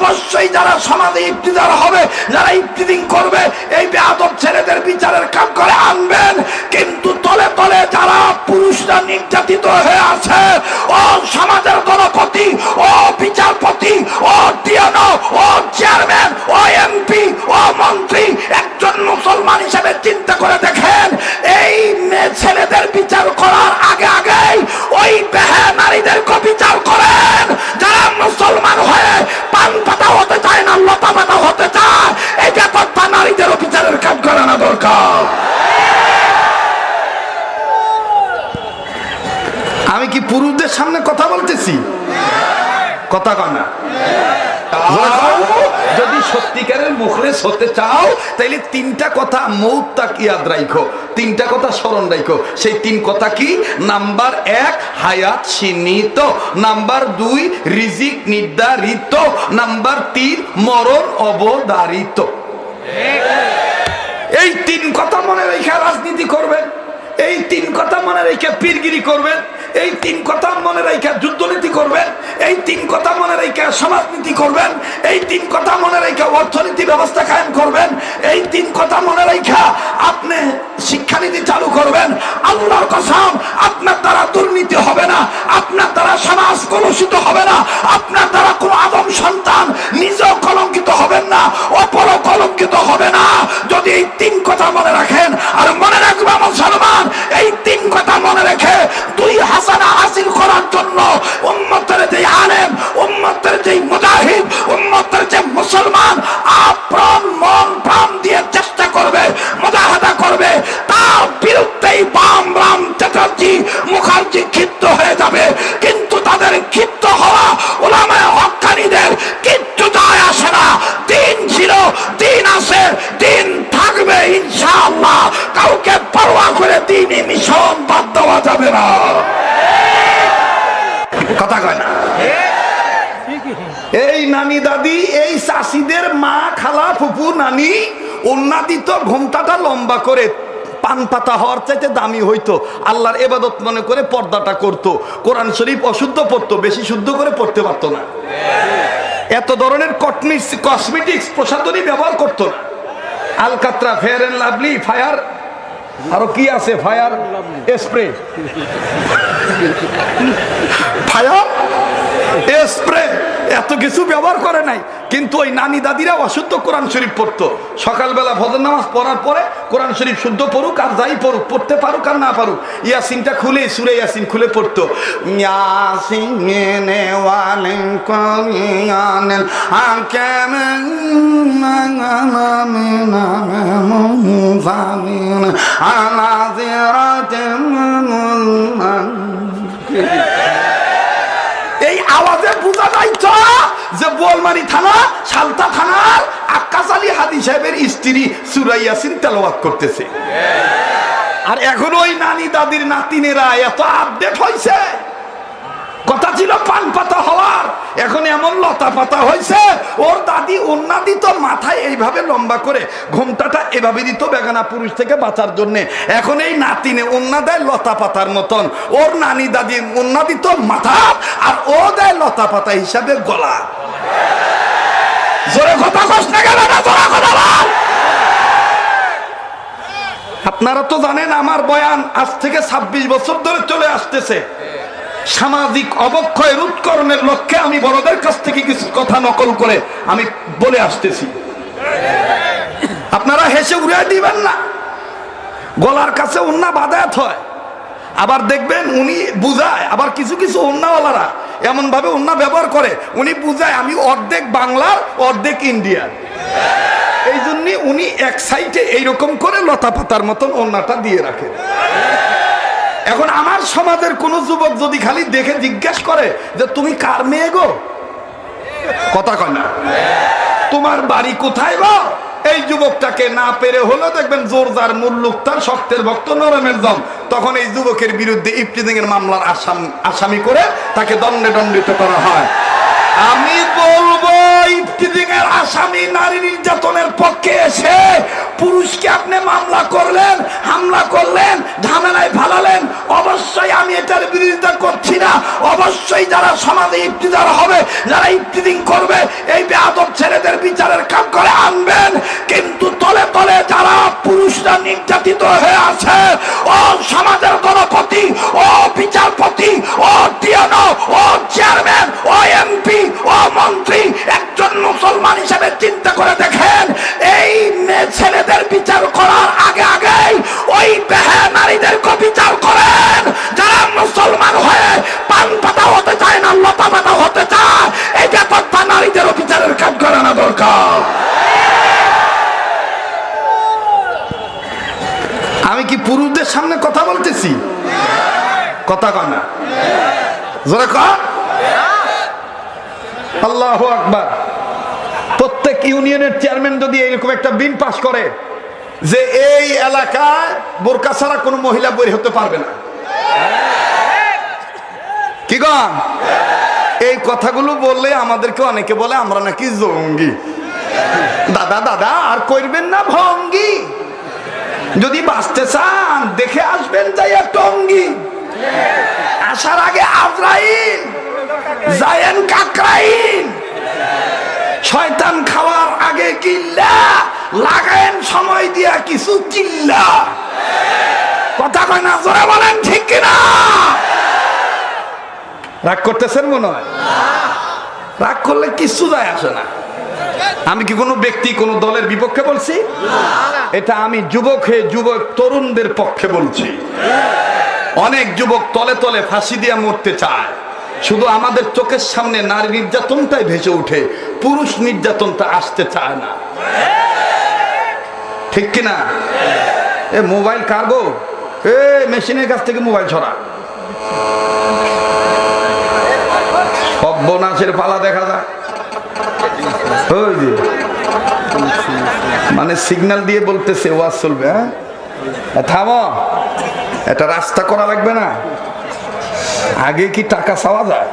অবশ্যই যারা সমাজে ইফতিদার হবে, যারা ইফতিদিন করবে, এই বেআব ছেলেদের বিচারের কাম করে আনবেন। কিন্তু তলে তলে যারা পুরুষরা নির্যাতিত হয়ে আছে, ও সমাজের দলপতি, ও বিচারপতি, ও কি পুরুষদের সামনে কথা বলতেছি? কথা কয় না। যদি সত্যিকারের মুখলেস হতে চাও, তাইলে তিনটা কথা মৌতাক ইয়াদ রাখো তিনটা কথা স্মরণ রাখো সেই তিন কথা কি? নাম্বার এক, হায়াত সীমিত। নাম্বার দুই, রিজিক নির্ধারিত। নাম্বার তিন, মরণ অবধারিত। এই তিন কথা মনে রেখে রাজনীতি করবেন, এই তিন কথা মনে রেখে পীরগিরি করবেন এই তিন কথা মনে রেখে যুদ্ধনীতি করবেন, এই তিন কথা মনে রেখে সমাজনীতি করবেন, এই তিন কথা মনে রেখে অর্থনীতি ব্যবস্থা কায়েম করবেন, এই তিন কথা মনে রেখে আপনি শিক্ষানীতি চালু করবেন। আল্লাহর কসম, আপনার দ্বারা দুর্নীতি হবে না, আপনার দ্বারা সমাজ কলুষিত হবে না, আপনার দ্বারা কোনো আদম সন্তান নিজেও কলঙ্কিত হবেন না, অপরও কলঙ্কিত হবে না। যদি এই তিন কথা মনে রাখেন দাদি এই চাষিদের মা খালা ফুপু নানি উন্নাদি তো ঘোমটাটা লম্বা করে পান পাতা হওয়ার চাইতে দামি হইতো। আল্লাহর এবাদত মনে করে পর্দাটা করত। কোরআন শরীফ অশুদ্ধ পড়তো বেশি শুদ্ধ করে পড়তে পারতো না। এত ধরনের কসমেটিক্স প্রসাধনী ব্যবহার করতো না। আলকাত্রা ফেয়ার অ্যান্ড লাভলি ফায়ার আরও কি আছে? ফায়ার স্প্রে ফায়ার স্প্রে এত কিছু ব্যবহার করে নাই। কিন্তু ওই নানি দাদিরা অশুদ্ধ কোরআন শরীফ পড়তো। সকালবেলা ফজর নামাজ পড়ার পরে কোরআন শরীফ শুদ্ধ পড়ুক আর যাই পড়ুক, পড়তে পারুক আর না পারুক, ইয়াসিনটা খুলে সুরে ইয়াসিন খুলে পড়তো। ইয়াসিন ওয়ালে কোরআনিল হাকাম আলা এই আওয়াজে বোঝা যায় তো যে বোলমারি থানা সালতা থানার আক্কাস আলী হাদি সাহেবের স্ত্রী সুরাইয়াসিন তেলাওয়াত করতেছে। আর এখন ওই নানি দাদির নাতিনেরা এত আপডেট হয়েছে কথা ছিল পান পাতা হওয়ার এখন এমন লতা পাতা হয়েছে, ওর দাদি ওন্না দিত, মাথায় এইভাবে লম্বা করে। ঘুমটাটা এভাবে দিত বেগানা পুরুষ থেকে বাঁচার জন্য। এখন এই নাতিনে ওন্না দেয় লতা পাতার মতন। ওর নানি দাদি ওন্না দিত মাথা আর ও দেয় লতা পাতা হিসাবে গলা। জোরে কথা কষ্ট। আপনারা তো জানেন আমার বয়ান আজ থেকে ২৬ বছর ধরে চলে আসতেছে। সামাজিক অবক্ষয় রোধকরণের লক্ষ্যে আমি বড়দের কাছ থেকে কিছু কথা নকল করে আমি বলে আসতেছি। আপনারা হেসে উড়ে দিবেন না। গলার কাছে উন্না বাদায়াত হয়। আবার দেখবেন উনি বুঝায়, আবার কিছু কিছু উন্নাওয়ালারা এমন ভাবে উন্না ব্যবহার করে, উনি বুঝায়, আমি অর্ধেক বাংলার, অর্ধেক ইন্ডিয়ার। এই জন্য উনি এক সাইডে এইরকম করে লতা পাতার মতন ওন্নাটা দিয়ে রাখে এখন আমার সমাজের কোন যুবক যদি খালি দেখে জিজ্ঞেস করে যে, তুমি কার মেয়ে গো? কথা কয় না। তোমার বাড়ি কোথায় গো? এই যুবকটাকে না পেরে হলো দেখবেন জোর যার মুল্লুক তার শক্তের ভক্ত নরমের দম তখন এই যুবকের বিরুদ্ধে ইফতিজিং এর মামলার আসাম আসামি করে তাকে দণ্ডে দণ্ডিত করা হয়। আমি বলব ইফতিজিং এর আসামি নারী নির্যাতনের পক্ষে এসে পুরুষকে আপনি মামলা করলেন, হামলা করলেন, ঝামেলায় ফালালেন, অবশ্যই আমি এটার বিরোধিতা করছি না। অবশ্যই যারা সমাজে ইফতিদার হবে, যারা ইফতিদিং করবে, এই বেআদব বিচারের কাজ করে আনবেন। কিন্তু তলে তলে যারা পুরুষরা নির্যাতিত হয়ে আছে, ও সমাজের গণপতি, ও বিচারপতি, ও টিয়ানো ও চেয়ারম্যান, ও এমপি, ও মন্ত্রী, একজন মুসলমান হিসেবে চিন্তা করে কি পুরুষদের সামনে কথা বলতেছি? কথা কয় না। জোরে আল্লাহ আকবার। প্রত্যেক ইউনিয়নের চেয়ারম্যান যদি এরকম একটা বিল পাস করে, যে এই এলাকায় বোরকা ছাড়া কোনো মহিলা বই হতে পারবে না। কি গন এই কথাগুলো বললে আমাদেরকে অনেকে বলে, আমরা নাকি জঙ্গি। দাদা দাদা, আর করবেন না, ভঙ্গি। যদি বাঁচতে চান, দেখে আসবেন যাইয়া টঙ্গি। আসার আগে আজরাইল, জায়েন কাকরাইন শয়তান খাওয়ার আগে কিল্লা, লাগায়েন সময় দিয়া কিছু চিল্লা কথা কয় না, জোরে বলেন, ঠিক কিনা? রাগ করতেছেন মনে হয়? রাগ করলে কিছু যায় আসে না। আমি কি কোনো ব্যক্তি, কোনো দলের বিপক্ষে বলছি? এটা আমি যুবক হয়ে যুবক তরুণদের পক্ষে বলছি। অনেক যুবক তলে তলে ফাঁসি দিয়ে মরতে চায়। শুধু আমাদের চোখের সামনে নারী নির্যাতনটাই ভেসে উঠে পুরুষ নির্যাতনটা আসতে চায় না। ঠিক কিনা এ, মোবাইল কার্গো? এ, মেশিনের কাছ থেকে মোবাইল ছড়া। সর্বনাশের পালা দেখা যায়। মানে সিগন্যাল দিয়ে বলতেছে, ওয়াজ চলবে হ্যাঁ? থামো। এটা রাস্তা করা লাগবে না। আগে কি টাকা চাওয়া যায়?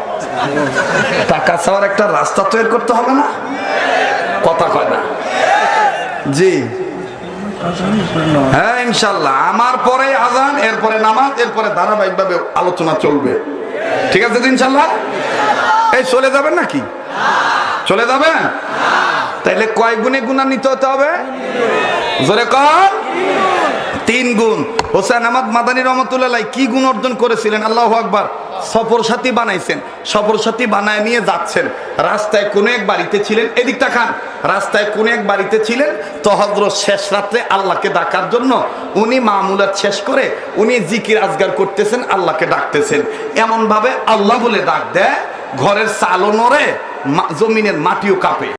টাকা চাওয়ার একটা রাস্তা তৈরি করতে হবে না? কথা কয় না। জি। হ্যাঁ ইনশাল্লাহ আমার পরে আজান, এরপরে নামাজ, এরপরে ধারাবাহিকভাবে আলোচনা চলবে। ঠিক আছে ইনশাল্লাহ এই চলে যাবেন নাকি? চলে যাবেন তাইলে কয় গুণে গুণান্বিত হতে হবে? জোরে কর। তিন গুণ। হোসেন আহমদ মাদানী রহমতুল্লাহ কি গুণ অর্জন করেছিলেন? আল্লাহ আকবার। সফর সাথী বানাইছেন। সফর সাথী বানায় নিয়ে যাচ্ছেন। রাস্তায় কোনো এক বাড়িতে ছিলেন। এদিকটা খান। রাস্তায় কোনো এক বাড়িতে ছিলেন। তো হজরত শেষ রাত্রে আল্লাহকে ডাকার জন্য উনি মামুলাত শেষ করে উনি জিকির আজগার করতেছেন, আল্লাহকে ডাকতেছেন। এমনভাবে আল্লাহ বলে ডাক দেয়, ঘরের চালও নড়ে জমিনের মাটিও কাঁপে।